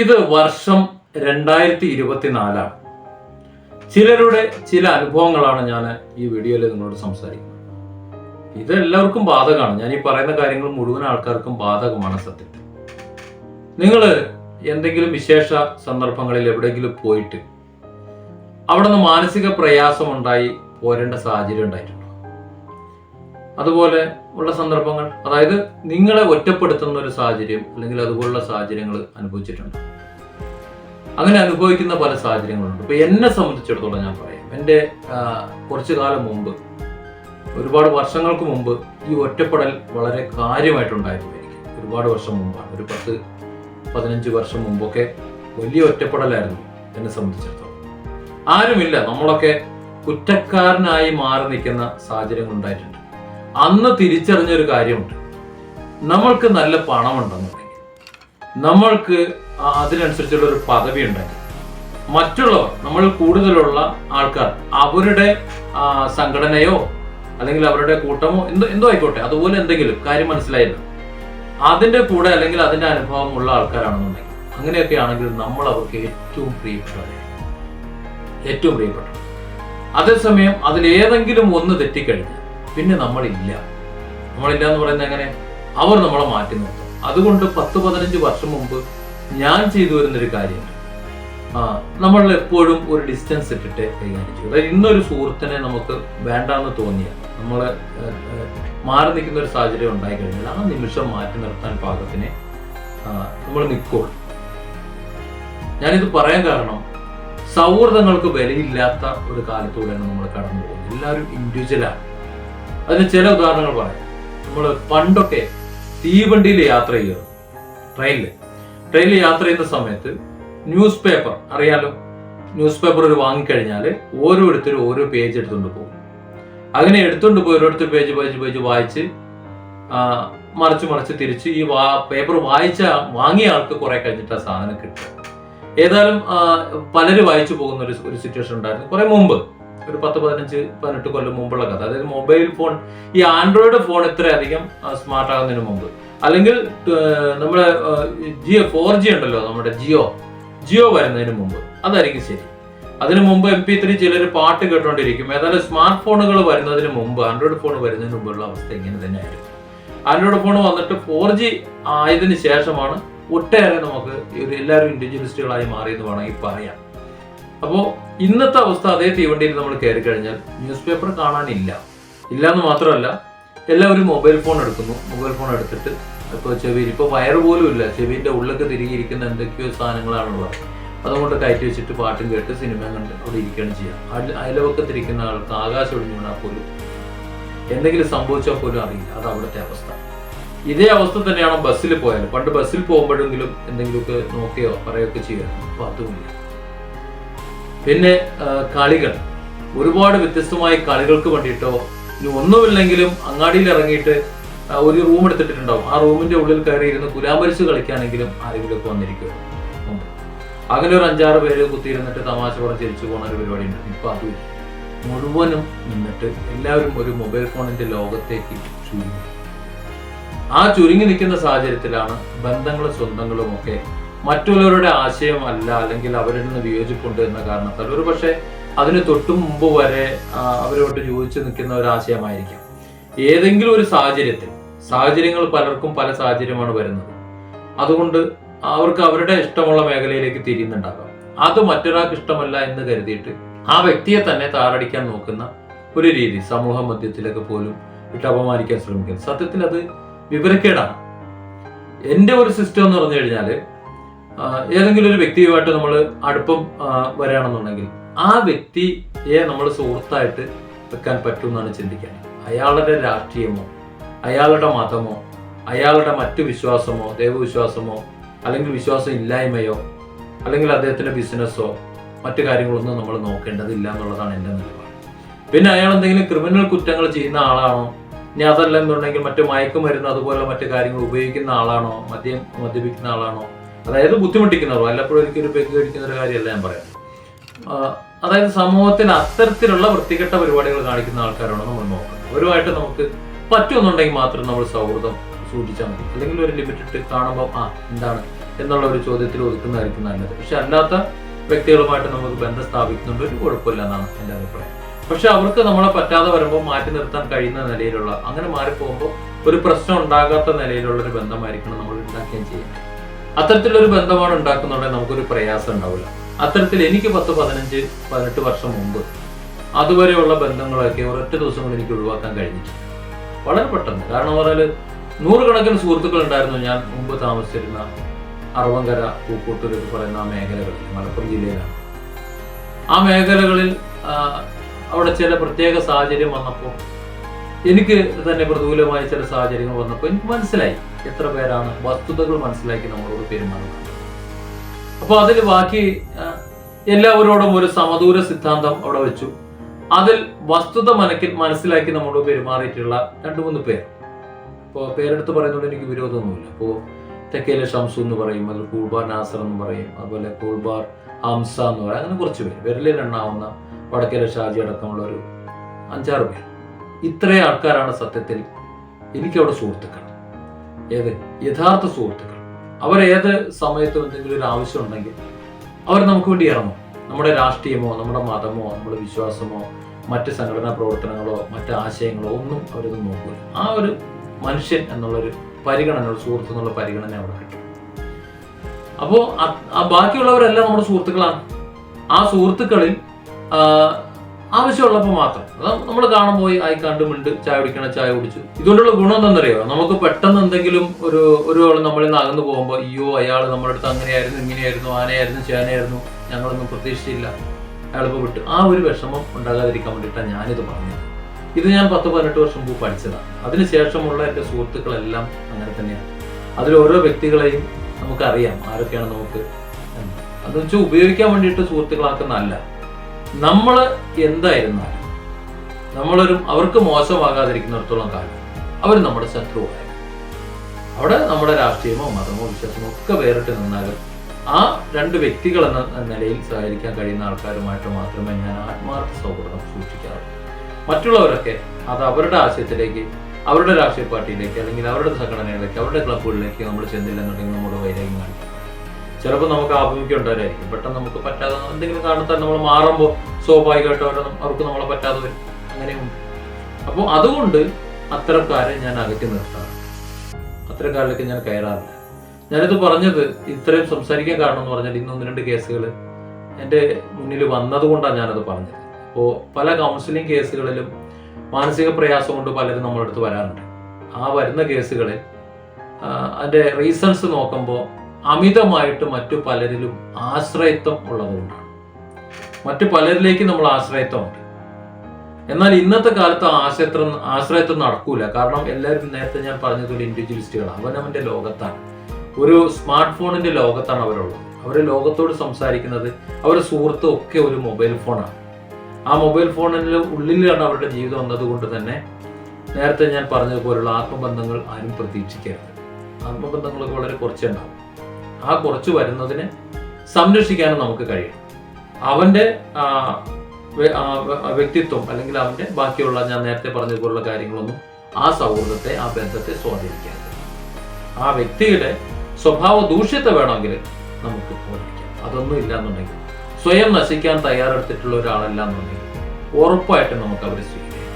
ഇത് വർഷം രണ്ടായിരത്തി ഇരുപത്തിനാലാണ് ചിലരുടെ ചില അനുഭവങ്ങളാണ് ഞാൻ ഈ വീഡിയോയിൽ നിങ്ങളോട് സംസാരിക്കുന്നത്. ഇത് എല്ലാവർക്കും ബാധകമാണ്. ഞാൻ ഈ പറയുന്ന കാര്യങ്ങൾ മുഴുവൻ ആൾക്കാർക്കും ബാധകമാണ് സത്യത്തിൽ. നിങ്ങൾ എന്തെങ്കിലും വിശേഷ സന്ദർഭങ്ങളിൽ എവിടെയെങ്കിലും പോയിട്ട് അവിടെ നിന്ന് മാനസിക പ്രയാസമുണ്ടായി പോരേണ്ട സാഹചര്യം ഉണ്ടായിട്ടുണ്ടോ? അതുപോലെ ഉള്ള സന്ദർഭങ്ങൾ. അതായത് നിങ്ങളെ ഒറ്റപ്പെടുത്തുന്ന ഒരു സാഹചര്യം അല്ലെങ്കിൽ അതുപോലുള്ള സാഹചര്യങ്ങൾ അനുഭവിച്ചിട്ടുണ്ട്. അങ്ങനെ അനുഭവിക്കുന്ന പല സാഹചര്യങ്ങളുണ്ട്. ഇപ്പൊ എന്നെ സംബന്ധിച്ചിടത്തോളം ഞാൻ പറയാം. എന്റെ കുറച്ചു കാലം മുമ്പ് ഒരുപാട് വർഷങ്ങൾക്ക് മുമ്പ് ഈ ഒറ്റപ്പെടൽ വളരെ കാര്യമായിട്ടുണ്ടായിരുന്നു ഒരുപാട് വർഷം മുമ്പാണ്. ഒരു പത്ത് പതിനഞ്ച് വർഷം മുമ്പൊക്കെ വലിയ ഒറ്റപ്പെടലായിരുന്നു എന്നെ സംബന്ധിച്ചിടത്തോളം. ആരുമില്ല. നമ്മളൊക്കെ കുറ്റക്കാരനായി മാറി നിൽക്കുന്ന സാഹചര്യങ്ങൾ ഉണ്ടായിട്ടുണ്ട്. അന്ന് തിരിച്ചറിഞ്ഞൊരു കാര്യമുണ്ട്. നമ്മൾക്ക് നല്ല പണമുണ്ടെന്നുണ്ടെങ്കിൽ നമ്മൾക്ക് അതിനനുസരിച്ചുള്ള ഒരു പദവി ഉണ്ടെങ്കിൽ മറ്റുള്ളവർ നമ്മൾ കൂടുതലുള്ള ആൾക്കാർ അവരുടെ സംഘടനയോ അല്ലെങ്കിൽ അവരുടെ കൂട്ടമോ എന്തോ എന്തോ ആയിക്കോട്ടെ അതുപോലെ എന്തെങ്കിലും കാര്യം മനസ്സിലായില്ല. അതിന്റെ കൂടെ അല്ലെങ്കിൽ അതിന്റെ അനുഭവമുള്ള ആൾക്കാരാണെന്നുണ്ടെങ്കിൽ അങ്ങനെയൊക്കെ ആണെങ്കിൽ നമ്മൾ അവർക്ക് ഏറ്റവും പ്രിയപ്പെട്ടവരെ. ഏറ്റവും പ്രിയപ്പെട്ടവർ. അതേസമയം അതിലേതെങ്കിലും ഒന്ന് തെറ്റിക്കഴിഞ്ഞാൽ പിന്നെ നമ്മളില്ല. നമ്മളില്ല എന്ന് പറയുന്നത് എങ്ങനെ? അവർ നമ്മളെ മാറ്റി നിർത്തും. അതുകൊണ്ട് പത്ത് പതിനഞ്ച് വർഷം മുമ്പ് ഞാൻ ചെയ്തു വരുന്നൊരു കാര്യം. നമ്മൾ എപ്പോഴും ഒരു ഡിസ്റ്റൻസ് ഇട്ടിട്ട് കൈകാര്യം ചെയ്യും. അതായത് ഇന്നൊരു സുഹൃത്തിനെ നമുക്ക് വേണ്ടാന്ന് തോന്നിയാൽ നമ്മളെ മാറി നിൽക്കുന്ന ഒരു സാഹചര്യം ഉണ്ടായി കഴിഞ്ഞാൽ ആ നിമിഷം മാറ്റി നിർത്താൻ പാകത്തിന് നമ്മൾ നിൽക്കുള്ളൂ. ഞാനിത് പറയാൻ കാരണം സൗഹൃദങ്ങൾക്ക് വിലയില്ലാത്ത ഒരു കാലത്തൂടെയാണ് നമ്മൾ കടന്നു പോകുന്നത് എല്ലാവരും ഇൻഡിവിജ്വലാണ് അതിന് ചില ഉദാഹരണങ്ങൾ പറയാം. നമ്മൾ പണ്ടൊക്കെ തീവണ്ടിയിൽ യാത്ര ചെയ്യുന്നു ട്രെയിനിൽ ട്രെയിനിൽ യാത്ര ചെയ്യുന്ന സമയത്ത് ന്യൂസ് പേപ്പർ അറിയാലോ? ന്യൂസ് പേപ്പർ ഒരു വാങ്ങിക്കഴിഞ്ഞാൽ ഓരോരുത്തരും ഓരോ പേജ് എടുത്തുകൊണ്ട് പോകും. അങ്ങനെ എടുത്തുകൊണ്ട് പോയി ഓരോരുത്തർ പേജ് പേജ് പേജ് വായിച്ച് മറിച്ച് മറിച്ച് തിരിച്ച് ഈ വാ പേപ്പർ വായിച്ച വാങ്ങിയ ആൾക്ക് കുറെ കഴിഞ്ഞിട്ട് ആ സാധനം കിട്ടും. ഏതായാലും പലരും വായിച്ചു പോകുന്ന ഒരു ഒരു സിറ്റുവേഷൻ ഉണ്ടായിരുന്നു കുറെ മുമ്പ്. ഒരു പത്ത് പതിനഞ്ച് പതിനെട്ട് കൊല്ലം മുമ്പുള്ള കഥ. അതായത് മൊബൈൽ ഫോൺ ഈ ആൻഡ്രോയിഡ് ഫോൺ ഇത്രയധികം സ്മാർട്ട് ആകുന്നതിന് മുമ്പ്. അല്ലെങ്കിൽ നമ്മുടെ ജിയോ ഫോർ ജി ഉണ്ടല്ലോ നമ്മുടെ ജിയോ. ജിയോ വരുന്നതിന് മുമ്പ്. അതായിരിക്കും ശരി. അതിനു മുമ്പ് എം പി ത്രീ ചിലർ പാട്ട് കേട്ടുകൊണ്ടിരിക്കും ഏതായാലും സ്മാർട്ട് ഫോണുകൾ വരുന്നതിന് മുമ്പ് ആൻഡ്രോയിഡ് ഫോൺ വരുന്നതിന് മുമ്പുള്ള അവസ്ഥ ഇങ്ങനെ തന്നെയായിരുന്നു ആൻഡ്രോയിഡ് ഫോൺ വന്നിട്ട് ഫോർ ജി ആയതിനു ശേഷമാണ് ഒട്ടേറെ നമുക്ക് ഒരു എല്ലാവരും ഇൻഡിവിജ്വലിസ്റ്റുകളായി മാറിയെന്ന് വേണമെങ്കിൽ പറയാം. അപ്പോൾ ഇന്നത്തെ അവസ്ഥ അതേ തീവണ്ടിയിൽ നമ്മൾ കയറി കഴിഞ്ഞാൽ ന്യൂസ് പേപ്പർ കാണാനില്ല. ഇല്ല എന്ന് മാത്രമല്ല എല്ലാവരും മൊബൈൽ ഫോൺ എടുക്കുന്നു. മൊബൈൽ ഫോൺ എടുത്തിട്ട് ഇപ്പോൾ ചെവിയിൽ ഇപ്പോൾ വയറ് പോലും ഇല്ല. ചെവിന്റെ ഉള്ളിലൊക്കെ തിരികെയിരിക്കുന്ന എന്തൊക്കെയോ സാധനങ്ങളാണുള്ളത് അതുകൊണ്ട് കയറ്റി വെച്ചിട്ട് പാട്ടും കേട്ട് സിനിമ കണ്ട് അവിടെ ഇരിക്കുകയാണ് ചെയ്യുക അയലവക്കത്തിരിക്കുന്ന ആൾക്ക് ആകാശം ഒടിഞ്ഞു വീണാൽ പോലും എന്തെങ്കിലും സംഭവിച്ചാൽ പോലും അറിയില്ല. അത് അവിടുത്തെ അവസ്ഥ. ഇതേ അവസ്ഥ തന്നെയാണ് ബസ്സിൽ പോയാലും? പണ്ട് ബസ്സിൽ പോകുമ്പോഴെങ്കിലും എന്തെങ്കിലുമൊക്കെ നോക്കുകയോ പറയുകയൊക്കെ ചെയ്യുക അപ്പോൾ അതുമില്ല. പിന്നെ കളികൾ. ഒരുപാട് വ്യത്യസ്തമായ കളികൾക്ക് വേണ്ടിയിട്ടോ ഇനി ഒന്നുമില്ലെങ്കിലും അങ്ങാടിയിൽ ഇറങ്ങിയിട്ട് ഒരു റൂം എടുത്തിട്ടുണ്ടാവും. ആ റൂമിന്റെ ഉള്ളിൽ കയറി ഇരുന്ന് കുലാമരിച്ച് കളിക്കാനെങ്കിലും ആരെങ്കിലും ഒക്കെ വന്നിരിക്കും. അങ്ങനെ ഒരു അഞ്ചാറ് പേര് കുത്തിയിരുന്നിട്ട് തമാശ പറഞ്ഞ് ചിരിച്ചു പോകുന്ന ഒരു പരിപാടി ഉണ്ട്. ഇപ്പൊ അത് മുഴുവനും നിന്നിട്ട് എല്ലാവരും ഒരു മൊബൈൽ ഫോണിന്റെ ലോകത്തേക്ക് ചുരുങ്ങി. ആ ചുരുങ്ങി നിൽക്കുന്ന സാഹചര്യത്തിലാണ് ബന്ധങ്ങളും സ്വന്തങ്ങളും ഒക്കെ മറ്റുള്ളവരുടെ ആശയം അല്ല അല്ലെങ്കിൽ അവരിൽ നിന്ന് വിയോജിപ്പുണ്ട് എന്ന കാരണത്താൽ. ഒരു പക്ഷേ അതിന് തൊട്ടു മുമ്പ് വരെ അവരോട് യോജിച്ച് നിൽക്കുന്ന ഒരു ആശയമായിരിക്കാം. ഏതെങ്കിലും ഒരു സാഹചര്യത്തിൽ സാഹചര്യങ്ങൾ പലർക്കും പല സാഹചര്യമാണ് വരുന്നത്. അതുകൊണ്ട് അവർക്ക് അവരുടെ ഇഷ്ടമുള്ള മേഖലയിലേക്ക് തിരിയുന്നുണ്ടാകാം. അത് മറ്റൊരാൾക്ക് ഇഷ്ടമല്ല എന്ന് കരുതിയിട്ട് ആ വ്യക്തിയെ തന്നെ താറടിക്കാൻ നോക്കുന്ന ഒരു രീതി സമൂഹ മധ്യത്തിലൊക്കെ പോലും ഇട്ട് അപമാനിക്കാൻ ശ്രമിക്കുന്നത് സത്യത്തിൽ അത് വിവരക്കേടാണ്. എന്റെ ഒരു സിസ്റ്റം എന്ന് പറഞ്ഞു കഴിഞ്ഞാൽ ആ, ഏതെങ്കിലും ഒരു വ്യക്തിയുമായിട്ട് നമ്മൾ അടുപ്പം വരാണെന്നുണ്ടെങ്കിൽ ആ വ്യക്തിയെ നമ്മൾ സുഹൃത്തായിട്ട് വെക്കാൻ പറ്റുമെന്നാണ് ചിന്തിക്കാൻ. അയാളുടെ രാഷ്ട്രീയമോ അയാളുടെ മതമോ അയാളുടെ മറ്റു വിശ്വാസമോ ദൈവവിശ്വാസമോ അല്ലെങ്കിൽ വിശ്വാസം ഇല്ലായ്മയോ അല്ലെങ്കിൽ അദ്ദേഹത്തിന്റെ ബിസിനസ്സോ മറ്റു കാര്യങ്ങളൊന്നും നമ്മൾ നോക്കേണ്ടതില്ല എന്നുള്ളതാണ് എന്റെ നിലപാട്. പിന്നെ അയാൾ എന്തെങ്കിലും ക്രിമിനൽ കുറ്റങ്ങൾ ചെയ്യുന്ന ആളാണോ? ഇനി അതല്ല എന്നുണ്ടെങ്കിൽ മറ്റു മയക്കുമരുന്ന് അതുപോലെ മറ്റു കാര്യങ്ങൾ ഉപയോഗിക്കുന്ന ആളാണോ? മദ്യം മദ്യപിക്കുന്ന ആളാണോ? അതായത് ബുദ്ധിമുട്ടിക്കുന്നവർ വല്ലപ്പോഴും ഒരിക്കലും ഒരു പെഗ് കഴിക്കുന്ന ഒരു കാര്യമല്ല ഞാൻ പറയാം. അതായത് സമൂഹത്തിന് അത്തരത്തിലുള്ള വൃത്തികെട്ട പരിപാടികൾ കാണിക്കുന്ന ആൾക്കാരാണ് നമ്മൾ നോക്കുന്നത്. ഒരുമായിട്ട് നമുക്ക് പറ്റുമെന്നുണ്ടെങ്കിൽ മാത്രം നമ്മൾ സൗഹൃദം സൂചിച്ചാൽ മതി. അല്ലെങ്കിൽ ഒരു ലിമിറ്റ് ഇട്ട് കാണുമ്പോൾ ആ എന്താണ് എന്നുള്ള ഒരു ചോദ്യത്തിൽ ഒതുക്കുന്നതായിരിക്കും നല്ലത്. പക്ഷെ അല്ലാത്ത വ്യക്തികളുമായിട്ട് നമുക്ക് ബന്ധം സ്ഥാപിക്കുന്നുണ്ട് ഒരു കുഴപ്പമില്ല എന്നാണ് എന്റെ അഭിപ്രായം. പക്ഷെ അവർക്ക് നമ്മളെ പറ്റാതെ വരുമ്പോൾ മാറ്റി നിർത്താൻ കഴിയുന്ന നിലയിലുള്ള അങ്ങനെ മാറിപ്പോകുമ്പോൾ ഒരു പ്രശ്നം ഉണ്ടാകാത്ത നിലയിലുള്ള ഒരു ബന്ധമായിരിക്കണം നമ്മൾ ഉണ്ടാക്കുകയും ചെയ്യുന്നത്. അത്തരത്തിലൊരു ബന്ധമാണ് ഉണ്ടാക്കുന്നുണ്ടെങ്കിൽ നമുക്കൊരു പ്രയാസം ഉണ്ടാവില്ല. അത്തരത്തിൽ എനിക്ക് പത്ത് പതിനഞ്ച് പതിനെട്ട് വർഷം മുമ്പ് അതുവരെയുള്ള ബന്ധങ്ങളൊക്കെ ഒരൊറ്റ ദിവസം കൊണ്ട് എനിക്ക് ഒഴിവാക്കാൻ കഴിഞ്ഞിട്ടുണ്ട് വളരെ പെട്ടെന്ന്. കാരണം പറഞ്ഞാൽ നൂറുകണക്കിന് സുഹൃത്തുക്കൾ ഉണ്ടായിരുന്നു ഞാൻ മുമ്പ് താമസിച്ചിരുന്ന അറവങ്കര പൂക്കോട്ടൂർ എന്ന് പറയുന്ന ആ മേഖലകളിൽ മലപ്പുറം ജില്ലയിലാണ്. ആ മേഖലകളിൽ അവിടെ ചില പ്രത്യേക സാഹചര്യം വന്നപ്പോൾ എനിക്ക് തന്നെ പ്രതികൂലമായ ചില സാഹചര്യങ്ങൾ വന്നപ്പോൾ എനിക്ക് മനസ്സിലായി. എത്ര പേരാണ് വസ്തുതകൾ മനസ്സിലാക്കി നമ്മളോട് പെരുമാറുന്നത്. അപ്പോൾ അതിൽ ബാക്കി എല്ലാവരോടും ഒരു സമദൂര സിദ്ധാന്തം അവിടെ വെച്ചു. അതിൽ വസ്തുത മനക്കിൽ മനസ്സിലാക്കി നമ്മളോട് പെരുമാറിയിട്ടുള്ള രണ്ട് മൂന്ന് പേർ. ഇപ്പോൾ പേരെടുത്ത് പറയുന്നതുകൊണ്ട് എനിക്ക് വിരോധമൊന്നുമില്ല. അപ്പോൾ തെക്കേലെ ഷംസു എന്ന് പറയും അതിൽ കൂൾബാർ നാസർ എന്ന് പറയും അതുപോലെ കൂൾബാർ ഹംസ എന്ന് പറയും അങ്ങനെ കുറച്ച് പേര്. വിരലിൽ എണ്ണാവുന്ന വടക്കേലെ ഷാജി അടക്കമുള്ള ഒരു അഞ്ചാറ് പേർ ഇത്രയും ആൾക്കാരാണ് സത്യത്തിൽ എനിക്കവിടെ സുഹൃത്തുക്കൾ. ഏത്? യഥാർത്ഥ സുഹൃത്തുക്കൾ. അവർ ഏത് സമയത്തും എന്തെങ്കിലും ഒരു ആവശ്യം ഉണ്ടെങ്കിൽ അവർ നമുക്ക് വേണ്ടി ഇറങ്ങും. നമ്മുടെ രാഷ്ട്രീയമോ നമ്മുടെ മതമോ നമ്മുടെ വിശ്വാസമോ മറ്റ് സംഘടനാ പ്രവർത്തനങ്ങളോ മറ്റ് ആശയങ്ങളോ ഒന്നും അവരൊന്നും നോക്കില്ല ആ ഒരു മനുഷ്യൻ എന്നുള്ളൊരു പരിഗണന ഒരു സുഹൃത്ത് എന്നുള്ള പരിഗണന അവിടെ കിട്ടും. അപ്പോൾ ആ ബാക്കിയുള്ളവരെല്ലാം നമ്മുടെ സുഹൃത്തുക്കളാണ്. ആ സുഹൃത്തുക്കളിൽ ആവശ്യമുള്ളപ്പോൾ മാത്രം. നമ്മൾ കാണാൻ പോയി ആയി കണ്ട് മിണ്ട് ചായ കുടിക്കണ ചായ കുടിച്ചു. ഇതുകൊണ്ടുള്ള ഗുണം എന്താണെന്നറിയോ നമുക്ക് പെട്ടെന്ന് എന്തെങ്കിലും ഒരു ഒരു നമ്മളിൽ നിന്ന് അകന്നു പോകുമ്പോൾ അയ്യോ അയാൾ നമ്മുടെ അടുത്ത് അങ്ങനെയായിരുന്നു ഇങ്ങനെയായിരുന്നു ആനയായിരുന്നു ചേനയായിരുന്നു ഞങ്ങളൊന്നും പ്രതീക്ഷിച്ചില്ല. അയാളിപ്പോൾ വിട്ടു. ആ ഒരു വിഷമം ഉണ്ടാകാതിരിക്കാൻ വേണ്ടിയിട്ടാണ് ഞാനിത് പറഞ്ഞത്. ഇത് ഞാൻ പത്ത് പതിനെട്ട് വർഷം മുമ്പ് പഠിച്ചതാണ് അതിനുശേഷമുള്ള എന്റെ സുഹൃത്തുക്കളെല്ലാം അങ്ങനെ തന്നെയാണ്. അതിൽ ഓരോ വ്യക്തികളെയും നമുക്കറിയാം ആരൊക്കെയാണ് നമുക്ക്. അതെന്ന് വെച്ചാൽ ഉപയോഗിക്കാൻ വേണ്ടിയിട്ട് സുഹൃത്തുക്കളാക്കുന്നതല്ല. നമ്മൾ എന്തായിരുന്നാലും നമ്മളൊരു അവർക്ക് മോശമാകാതിരിക്കുന്നിടത്തോളം കാലം അവർ നമ്മുടെ ശത്രുവായ. അവിടെ നമ്മുടെ രാഷ്ട്രീയമോ മതമോ വിശ്വാസമോ ഒക്കെ വേറിട്ട് നിന്നാലും ആ രണ്ട് വ്യക്തികൾ എന്ന നിലയിൽ സഹകരിക്കാൻ കഴിയുന്ന ആൾക്കാരുമായിട്ട് മാത്രമേ ഞാൻ ആത്മാർത്ഥ സൗഹൃദം സൂക്ഷിക്കാറുള്ളൂ. മറ്റുള്ളവരൊക്കെ അത് അവരുടെ ആശയത്തിലേക്ക് അവരുടെ രാഷ്ട്രീയ പാർട്ടിയിലേക്ക് അല്ലെങ്കിൽ അവരുടെ സംഘടനയിലേക്ക് അവരുടെ ക്ലബുകളിലേക്ക് നമ്മൾ ചെന്നില്ലെന്നുണ്ടെങ്കിൽ നമ്മുടെ വൈരാഗ്യം ചിലപ്പോൾ നമുക്ക് ആഭിമുഖ്യം ഉണ്ടായിരിക്കും പെട്ടെന്ന് നമുക്ക് പറ്റാതെ എന്തെങ്കിലും കാരണത്താൽ നമ്മൾ മാറുമ്പോൾ സ്വാഭാവികമായിട്ട് അവർ അവർക്ക് നമ്മളെ പറ്റാതെ വരും. അങ്ങനെയുണ്ട്. അപ്പോൾ അതുകൊണ്ട് അത്തരക്കാരെ ഞാൻ അകറ്റി നിർത്താറ് അത്തരക്കാരിലേക്ക് ഞാൻ കയറാറില്ല. ഞാനിത് പറഞ്ഞത് ഇത്രയും സംസാരിക്കാൻ കാരണം എന്ന് പറഞ്ഞാൽ ഇന്ന് ഒന്ന് രണ്ട് കേസുകൾ എന്റെ മുന്നിൽ വന്നതുകൊണ്ടാണ് ഞാനത് പറഞ്ഞത്. അപ്പോൾ പല കൗൺസിലിംഗ് കേസുകളിലും മാനസിക പ്രയാസം കൊണ്ട് പലരും നമ്മുടെ അടുത്ത് വരാറുണ്ട്. ആ വരുന്ന കേസുകളിൽ അതിന്റെ റീസൺസ് നോക്കുമ്പോൾ അമിതമായിട്ട് മറ്റു പലരിലും ആശ്രയത്വം ഉള്ളതുകൊണ്ടാണ്. മറ്റു പലരിലേക്ക് നമ്മൾ ആശ്രയത്വമുണ്ട് എന്നാൽ ഇന്നത്തെ കാലത്ത് ആശ്രയത്വം ആശ്രയത്വം നടക്കൂല. കാരണം എല്ലാവരും നേരത്തെ ഞാൻ പറഞ്ഞതുപോലെ ഇൻഡിവിജ്വലിസ്റ്റുകളാണ് അവനവന്റെ ലോകത്താണ്. ഒരു സ്മാർട്ട് ഫോണിന്റെ ലോകത്താണ് അവരുള്ളത്. അവർ ലോകത്തോട് സംസാരിക്കുന്നത് അവരുടെ സുഹൃത്തും ഒക്കെ ഒരു മൊബൈൽ ഫോണാണ് ആ മൊബൈൽ ഫോണിന് ഉള്ളിലാണ് അവരുടെ ജീവിതം എന്നതുകൊണ്ട് തന്നെ നേരത്തെ ഞാൻ പറഞ്ഞതുപോലുള്ള ആത്മബന്ധങ്ങൾ ആരും പ്രതീക്ഷിക്കരുത്. ആത്മബന്ധങ്ങളൊക്കെ വളരെ കുറച്ചേ ഉണ്ടാവും ആ കുറച്ച് വരുന്നതിനെ സംരക്ഷിക്കാനും നമുക്ക് കഴിയും. ആ വ്യക്തിത്വം അല്ലെങ്കിൽ അവന്റെ ബാക്കിയുള്ള ഞാൻ നേരത്തെ പറഞ്ഞതുപോലുള്ള കാര്യങ്ങളൊന്നും ആ സൗഹൃദത്തെ ആ ബന്ധത്തെ സ്വാധീനിക്കരുത് ആ വ്യക്തിയുടെ സ്വഭാവ ദൂഷ്യത്തെ വേണമെങ്കിൽ നമുക്ക് ഓർമ്മിക്കാം. അതൊന്നും ഇല്ല എന്നുണ്ടെങ്കിൽ സ്വയം നശിക്കാൻ തയ്യാറെടുത്തിട്ടുള്ള ഒരാളല്ല എന്നുണ്ടെങ്കിൽ ഉറപ്പായിട്ടും നമുക്ക് അവരെ സ്വീകരിക്കാം.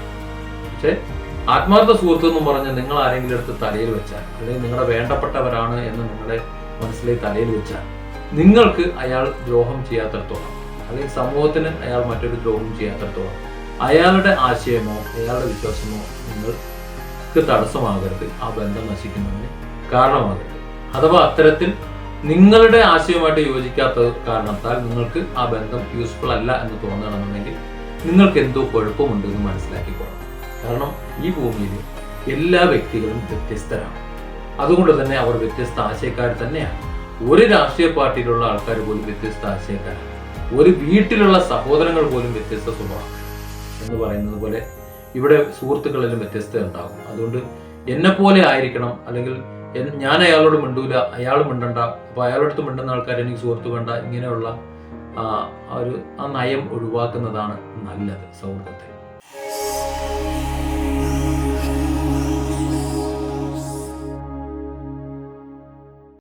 പക്ഷേ ആത്മാർത്ഥ സുഹൃത്ത് എന്ന് പറഞ്ഞ് നിങ്ങൾ ആരെങ്കിലും എടുത്ത് തലയിൽ വെച്ചാൽ അല്ലെങ്കിൽ നിങ്ങളുടെ വേണ്ടപ്പെട്ടവരാണ് എന്ന് നിങ്ങളുടെ മനസ്സിലേക്ക് തലയിൽ വെച്ചാൽ നിങ്ങൾക്ക് അയാൾ ദ്രോഹം ചെയ്യാത്തടത്തോളം അല്ലെങ്കിൽ സമൂഹത്തിന് അയാൾ മറ്റൊരു ദ്രോഹം ചെയ്യാത്തടത്തോളം അയാളുടെ ആശയമോ അയാളുടെ വിശ്വാസമോ നിങ്ങൾക്ക് തടസ്സമാകരുത്. ആ ബന്ധം നശിക്കുന്നതിന് കാരണമാകരുത്. അഥവാ അത്തരത്തിൽ നിങ്ങളുടെ ആശയവുമായിട്ട് യോജിക്കാത്ത കാരണത്താൽ നിങ്ങൾക്ക് ആ ബന്ധം യൂസ്ഫുൾ അല്ല എന്ന് തോന്നുകയാണെന്നുണ്ടെങ്കിൽ നിങ്ങൾക്ക് എന്തോ കുഴപ്പമുണ്ടെന്ന് മനസ്സിലാക്കിക്കോളാം. കാരണം ഈ ഭൂമിയിൽ എല്ലാ വ്യക്തികളും വ്യത്യസ്തരാണ്. അതുകൊണ്ട് തന്നെ അവർ വ്യത്യസ്ത ആശയക്കാർ തന്നെയാണ്. ഒരു രാഷ്ട്രീയ പാർട്ടിയിലുള്ള ആൾക്കാർ പോലും വ്യത്യസ്ത ആശയക്കാരാണ്. ഒരു വീട്ടിലുള്ള സഹോദരങ്ങൾ പോലും വ്യത്യസ്ത സ്വഭാവം എന്ന് പറയുന്നത് പോലെ ഇവിടെ സുഹൃത്തുക്കളിലും വ്യത്യസ്തത ഉണ്ടാകും. അതുകൊണ്ട് എന്നെ പോലെ ആയിരിക്കണം അല്ലെങ്കിൽ ഞാൻ അയാളോട് മിണ്ടൂല അയാൾ മിണ്ടണ്ട അപ്പൊ അയാളടുത്ത് മിണ്ടുന്ന ആൾക്കാർ എനിക്ക് സുഹൃത്ത് വേണ്ട ഇങ്ങനെയുള്ള ഒരു ആ നയം ഒഴിവാക്കുന്നതാണ് നല്ലത് സൗഹൃദത്തെ